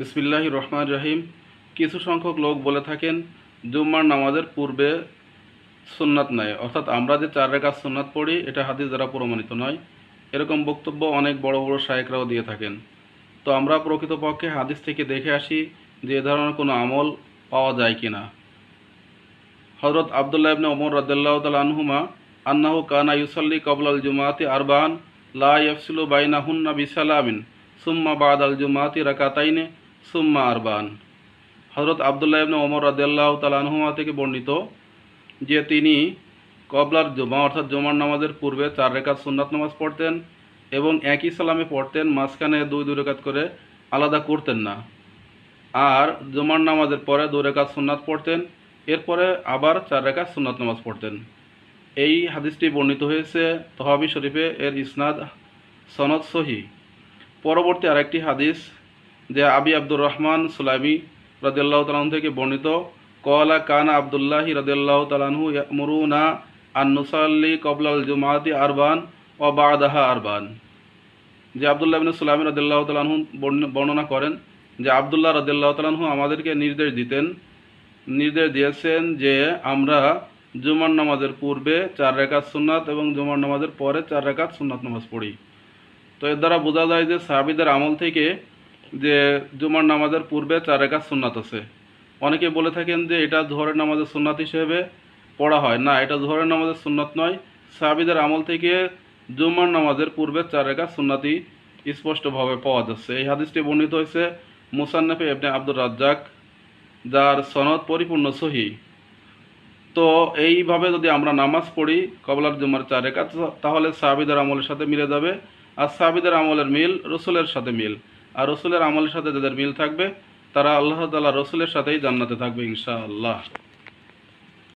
বিসমিল্লাহ রহমান রহিম কিছু সংখ্যক লোক বলে থাকেন, জুম্মার নামাজের পূর্বে সুন্নাত নয়। অর্থাৎ আমরা যে চার রেখা সুন্নাত পড়ি, এটা হাদিস দ্বারা প্রমাণিত নয়। এরকম বক্তব্য অনেক বড় বড় শায়েকরাও দিয়ে থাকেন। তো আমরা প্রকৃতপক্ষে হাদিস থেকে দেখে আসি যে এ ধরনের কোনো আমল পাওয়া যায় কি না। হজরত আবদুল্লাহ ইবনে ওমর রদাল্লাহ তাল আনহুমা আন্নাহু কানা ইউসাল্লি কবলাল জুমাতি আরবান লা ইয়াফসিলু বাইনাহুন্না বিসালামিন সুম্মা বাদ আল জুমাতি রাকাতাইনে সুম্মা আরবান। হজরত আবদুল্লাহ ইবনে ওমর রাদিয়াল্লাহু তাআলা আনহুমা থেকে বর্ণিত যে তিনি কবলার জুমা অর্থাৎ জুমার নামাজের পূর্বে চার রেখাত সুন্নাত নামাজ পড়তেন এবং একই সালামে পড়তেন, মাঝখানে দুই দুই রেখাত করে আলাদা করতেন না। আর জুমার নামাজের পরে দুই রেখাত সুন্নাত পড়তেন, এরপরে আবার চার রেখাত সুন্নাত নামাজ পড়তেন। এই হাদিসটি বর্ণিত হয়েছে তহাবি শরীফে, এর ইসনাদ সনদ সহি। পরবর্তী আরেকটি হাদিস যে আবি আব্দুর রহমান সুলাইমি রদিয়াল্লাহ তালাহ থেকে বর্ণিত, কলা কানা আবদুল্লাহি রদিয়াল্লাহ তালাহু মুরুনা আন্নুসাল্লি কবলাল জুমাতি আরবান ও বাদাহা আরবান। যে আবদুল্লাহ বিন সুলামি রদিল্লাহ তালাহু বর্ণনা করেন যে আবদুল্লাহ রদিল্লাহ তালাহু আমাদেরকে নির্দেশ দিতেন, নির্দেশ দিয়েছেন যে আমরা জুমার নামাজের পূর্বে চার রেখাত সুন্নাত এবং জুমার নামাজের পরে চার রেখাত সুন্নাত নামাজ পড়ি। তো এর দ্বারা বোঝা যায় যে সাহাবিদের আমল থেকে যে জুমার নামাজের পূর্বে চার রেখাত সুন্নাত আছে। অনেকে বলে থাকেন যে এটা জোহরের নামাজের সুন্নাত হিসেবে পড়া হয়। না, এটা জোহরের নামাজের সুন্নাত নয়। সাহাবিদের আমল থেকে জুমার নামাজের পূর্বে চার রেখাত সুন্নাতি স্পষ্টভাবে পাওয়া যাচ্ছে। এই হাদিসটি বর্ণিত হয়েছে মুসান্নফে এবনে আব্দুর রাজ্জাক, যার সনদ পরিপূর্ণ সহি। তো এইভাবে যদি আমরা নামাজ পড়ি কবলার জুমার চার রেখাত, তাহলে সাহাবিদের আমলের সাথে মিলে যাবে। আর সাহাবিদের আমলের মিল রসুলের সাথে মিল। আর রসুলের আমলের সাথে যাদের মিল থাকবে, তারা আল্লাহ তালা রসুলের সাথেই জান্নাতে থাকবে ইনশাআল্লাহ।